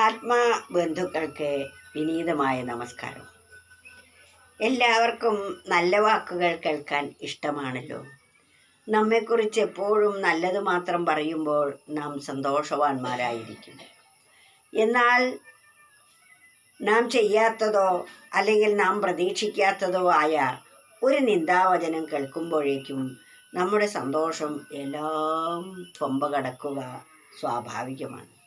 ആത്മാ ബന്ധുക്കൾക്ക് വിനീതമായ നമസ്കാരം. എല്ലാവർക്കും നല്ല വാക്കുകൾ കേൾക്കാൻ ഇഷ്ടമാണല്ലോ. നമ്മെക്കുറിച്ച് എപ്പോഴും നല്ലത് മാത്രം പറയുമ്പോൾ നാം സന്തോഷവാന്മാരായിരിക്കും. എന്നാൽ നാം ചെയ്യാത്തതോ അല്ലെങ്കിൽ നാം പ്രതീക്ഷിക്കാത്തതോ ആയ ഒരു നിന്ദാവചനം കേൾക്കുമ്പോഴേക്കും നമ്മുടെ സന്തോഷം എല്ലാം തൊമ്പ കടക്കുക സ്വാഭാവികമാണ്.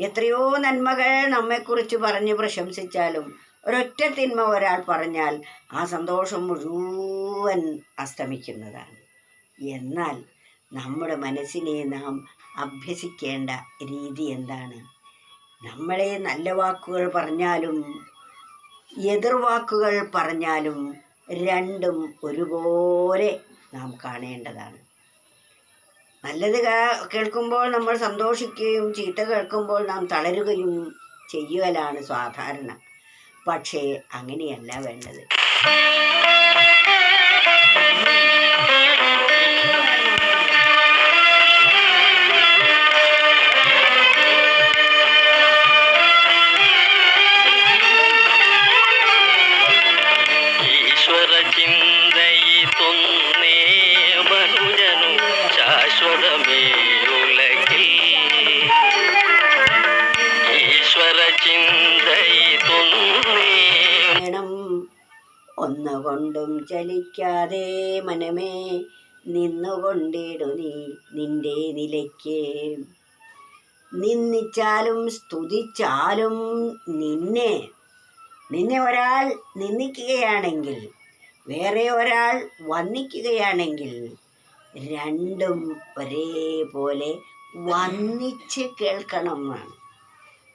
എത്രയോ നന്മകൾ നമ്മെക്കുറിച്ച് പറഞ്ഞ് പ്രശംസിച്ചാലും ഒരൊറ്റ തിന്മ ഒരാൾ പറഞ്ഞാൽ ആ സന്തോഷം മുഴുവൻ അസ്തമിക്കുന്നതാണ്. എന്നാൽ നമ്മുടെ മനസ്സിനെ നാം അഭ്യസിക്കേണ്ട രീതി എന്താണ്? നമ്മളെ നല്ല വാക്കുകൾ പറഞ്ഞാലും എതിർവാക്കുകൾ പറഞ്ഞാലും രണ്ടും ഒരുപോലെ നാം കാണേണ്ടതാണ്. നല്ലത് കേൾക്കുമ്പോൾ നമ്മൾ സന്തോഷിക്കുകയും ചീത്ത കേൾക്കുമ്പോൾ നാം തളരുകയും ചെയ്യലാണ് സാധാരണ. പക്ഷേ അങ്ങനെയല്ല വേണ്ടത്. ഉലകിൽ ഈശ്വര ചിന്തയി ഒന്നുകൊണ്ടും ചലിക്കാതെ മനമേ നിന്നുകൊണ്ടിടു നീ നിന്റെ നിലയ്ക്ക്. നിന്ദിച്ചാലും സ്തുതിച്ചാലും നിന്നെ നിന്നെ ഒരാൾ നിന്ദിക്കുകയാണെങ്കിൽ വേറെ ഒരാൾ വന്ദിക്കുകയാണെങ്കിൽ രണ്ടും ഒരേപോലെ വന്നിച്ച് കേൾക്കണം എന്നാണ്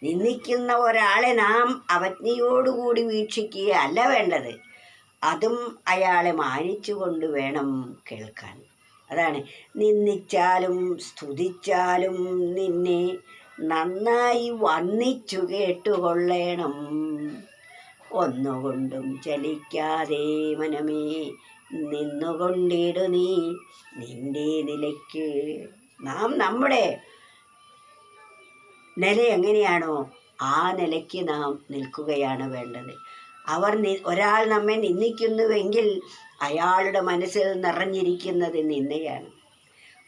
നിന്ദിക്കുന്ന ഒരാളെ നാം അവജ്ഞയോടുകൂടി വീക്ഷിക്കുക അല്ല വേണ്ടത്. അതും അയാളെ മാനിച്ചുകൊണ്ട് വേണം കേൾക്കാൻ. അതാണ്. നിന്ദിച്ചാലും സ്തുതിച്ചാലും നിന്നെ നന്നായി വന്നിച്ചു കേട്ടുകൊള്ളേണം. ഒന്നുകൊണ്ടും ചലിക്കാതെ മനമേ നിന്നുകൊണ്ടിടു നീ നിന്റെ നിലയ്ക്ക്. നാം നമ്മുടെ നില എങ്ങനെയാണോ ആ നിലയ്ക്ക് നാം നിൽക്കുകയാണ് വേണ്ടത്. അവർ ഒരാൾ നമ്മെ നിന്ദിക്കുന്നുവെങ്കിൽ അയാളുടെ മനസ്സിൽ നിറഞ്ഞിരിക്കുന്നത് നിന്ദയാണ്.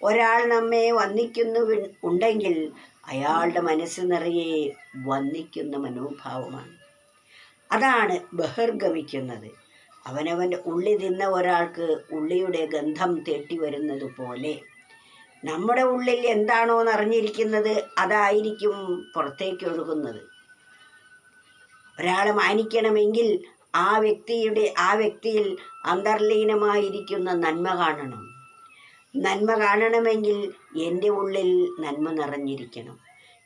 ഒരാൾ നമ്മെ വന്ദിക്കുന്നു ഉണ്ടെങ്കിൽ അയാളുടെ മനസ്സ് നിറയെ വന്ദിക്കുന്ന മനോഭാവമാണ്. അതാണ് ബഹിർഗമിക്കുന്നത്. അവനവന്റെ ഉള്ളി തിന്ന ഒരാൾക്ക് ഉള്ളിയുടെ ഗന്ധം തെറ്റി വരുന്നത് പോലെ. നമ്മുടെ ഉള്ളിൽ എന്താണോ നിറഞ്ഞിരിക്കുന്നത് അതായിരിക്കും പുറത്തേക്ക് ഒഴുകുന്നത്. ഒരാളെ മാനിക്കണമെങ്കിൽ ആ വ്യക്തിയുടെ ആ വ്യക്തിയിൽ അന്തർലീനമായിരിക്കുന്ന നന്മ കാണണം. നന്മ കാണണമെങ്കിൽ എന്റെ ഉള്ളിൽ നന്മ നിറഞ്ഞിരിക്കണം.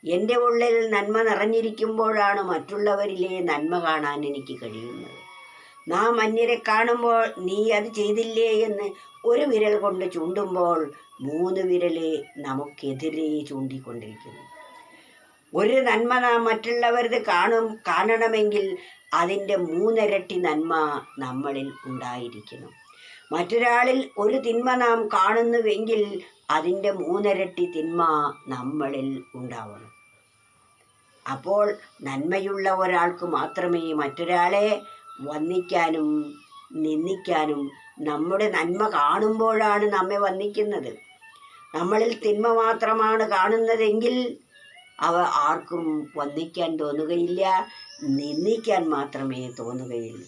എന്റെ ഉള്ളിൽ നന്മ നിറഞ്ഞിരിക്കുമ്പോഴാണ് മറ്റുള്ളവരിലെ നന്മ കാണാൻ എനിക്ക് കഴിയുന്നത്. നാം അന്യരെ കാണുമ്പോൾ നീ അത് ചെയ്തില്ലേ എന്ന് ഒരു വിരൽ കൊണ്ട് ചൂണ്ടുമ്പോൾ മൂന്ന് വിരലെ നമുക്കെതിരെ ചൂണ്ടിക്കൊണ്ടിരിക്കുന്നു. ഒരു നന്മ നാം മറ്റുള്ളവരത് കാണും കാണണമെങ്കിൽ അതിന്റെ മൂന്നിരട്ടി നന്മ നമ്മളിൽ ഉണ്ടായിരിക്കണം. മറ്റൊരാളിൽ ഒരു തിന്മ നാം കാണുന്നുവെങ്കിൽ അതിന്റെ മൂന്നിരട്ടി തിന്മ നമ്മളിൽ ഉണ്ടാവണം. അപ്പോൾ നന്മയുള്ള ഒരാൾക്ക് മാത്രമേ മറ്റൊരാളെ വന്ദിക്കാനും നിന്ദിക്കാനും നമ്മുടെ നന്മ കാണുമ്പോഴാണ് നമ്മെ വന്ദിക്കുന്നത്. നമ്മളിൽ തിന്മ മാത്രമാണ് കാണുന്നതെങ്കിൽ അവ ആർക്കും വന്ദിക്കാൻ തോന്നുകയില്ല നിന്ദിക്കാൻ മാത്രമേ തോന്നുകയുള്ളൂ.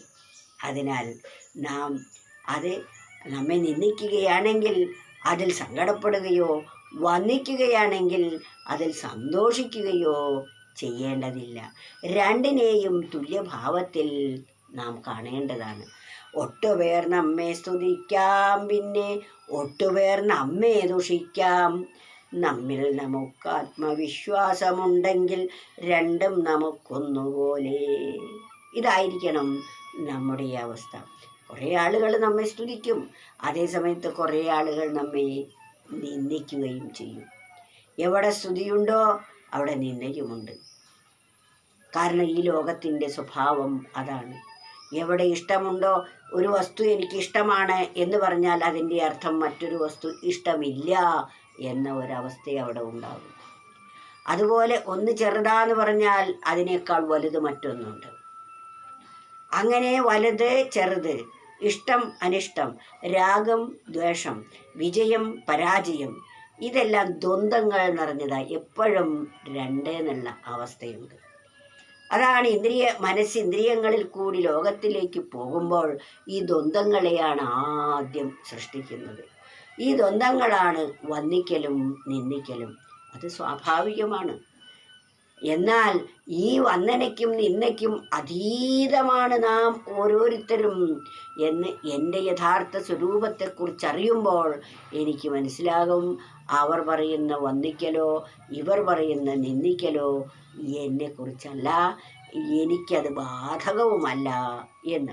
അതിനാൽ നാം അത് നമ്മെ നിന്ദിക്കുകയാണെങ്കിൽ അതിൽ സങ്കടപ്പെടുകയോ വന്ദിക്കുകയാണെങ്കിൽ അതിൽ സന്തോഷിക്കുകയോ ചെയ്യേണ്ടതില്ല. രണ്ടിനെയും തുല്യഭാവത്തിൽ നാം കാണേണ്ടതാണ്. ഒട്ടുപേർന്ന് അമ്മയെ സ്തുതിക്കാം പിന്നെ ഒട്ടുപേർന്ന് അമ്മയെ ദുഷിക്കാം. നമ്മിൽ നമുക്ക് ആത്മവിശ്വാസമുണ്ടെങ്കിൽ രണ്ടും നമുക്കൊന്നുപോലെ. ഇതായിരിക്കണം നമ്മുടെ ഈ അവസ്ഥ. കുറേ ആളുകൾ നമ്മെ സ്തുതിക്കും. അതേസമയത്ത് കുറേ ആളുകൾ നമ്മെ നിന്ദിക്കുകയും ചെയ്യും. എവിടെ സ്തുതിയുണ്ടോ അവിടെ നിന്ദയുമുണ്ട്. കാരണം ഈ ലോകത്തിന്റെ സ്വഭാവം അതാണ്. എവിടെ ഇഷ്ടമുണ്ടോ ഒരു വസ്തു എനിക്ക് ഇഷ്ടമാണ് എന്ന് പറഞ്ഞാൽ അതിന്റെ അർത്ഥം മറ്റൊരു വസ്തു ഇഷ്ടമില്ല എന്ന ഒരവസ്ഥ അവിടെ ഉണ്ടാകും. അതുപോലെ ഒന്ന് ചെറുതാന്ന് പറഞ്ഞാൽ അതിനേക്കാൾ വലുത് മറ്റൊന്നുണ്ട്. അങ്ങനെ വലുത് ചെറുത് ഇഷ്ടം അനിഷ്ടം രാഗം ദ്വേഷം വിജയം പരാജയം ഇതെല്ലാം ദ്വന്ദ്ങ്ങൾ നിറഞ്ഞതായി എപ്പോഴും രണ്ടേ എന്നുള്ള അവസ്ഥയുണ്ട്. അതാണ് ഇന്ദ്രിയ മനസ്സിന്ദ്രിയങ്ങളിൽ കൂടി ലോകത്തിലേക്ക് പോകുമ്പോൾ ഈ ദ്വന്ദ്ങ്ങളെയാണ് ആദ്യം സൃഷ്ടിക്കുന്നത്. ഈ ദ്വന്ദ്ങ്ങളാണ് വന്നിക്കലും നിന്ദിക്കലും. അത് സ്വാഭാവികമാണ്. എന്നാൽ ഈ വന്ദനയ്ക്കും നിന്നയ്ക്കും അതീതമാണ് നാം ഓരോരുത്തരും എന്ന് എന്റെ യഥാർത്ഥ സ്വരൂപത്തെക്കുറിച്ച് അറിയുമ്പോൾ എനിക്ക് മനസ്സിലാകും. അവർ പറയുന്ന വന്ദിക്കലോ ഇവർ പറയുന്ന നിന്ദിക്കലോ എന്നെക്കുറിച്ചല്ല. എനിക്കത് ബാധകവുമല്ല എന്ന്.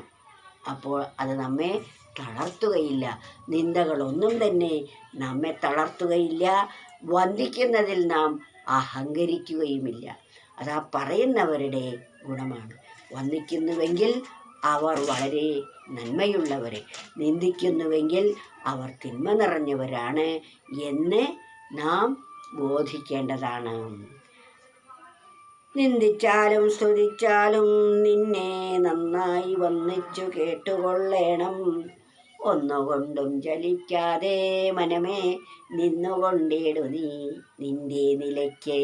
അപ്പോൾ അത് നമ്മെ തളർത്തുകയില്ല. നിന്ദകളൊന്നും തന്നെ നമ്മെ തളർത്തുകയില്ല. വന്ദിക്കുന്നതിൽ നാം അഹങ്കരിക്കുകയുമില്ല. അത് ആ പറയുന്നവരുടെ ഗുണമാണ്. വന്നിക്കുന്നുവെങ്കിൽ അവർ വളരെ നന്മയുള്ളവരെ നിന്ദിക്കുന്നുവെങ്കിൽ അവർ തിന്മ നിറഞ്ഞവരാണ് എന്ന് നാം ബോധിക്കേണ്ടതാണ്. നിന്ദിച്ചാലും സ്തുതിച്ചാലും നിന്നെ നന്നായി വന്നിച്ചു കേട്ടുകൊള്ളേണം. ഒന്നുകൊണ്ടും ചലിക്കാതെ മനമേ നിന്നുകൊണ്ടിടു നീ നിന്റെ നിലയ്ക്ക്.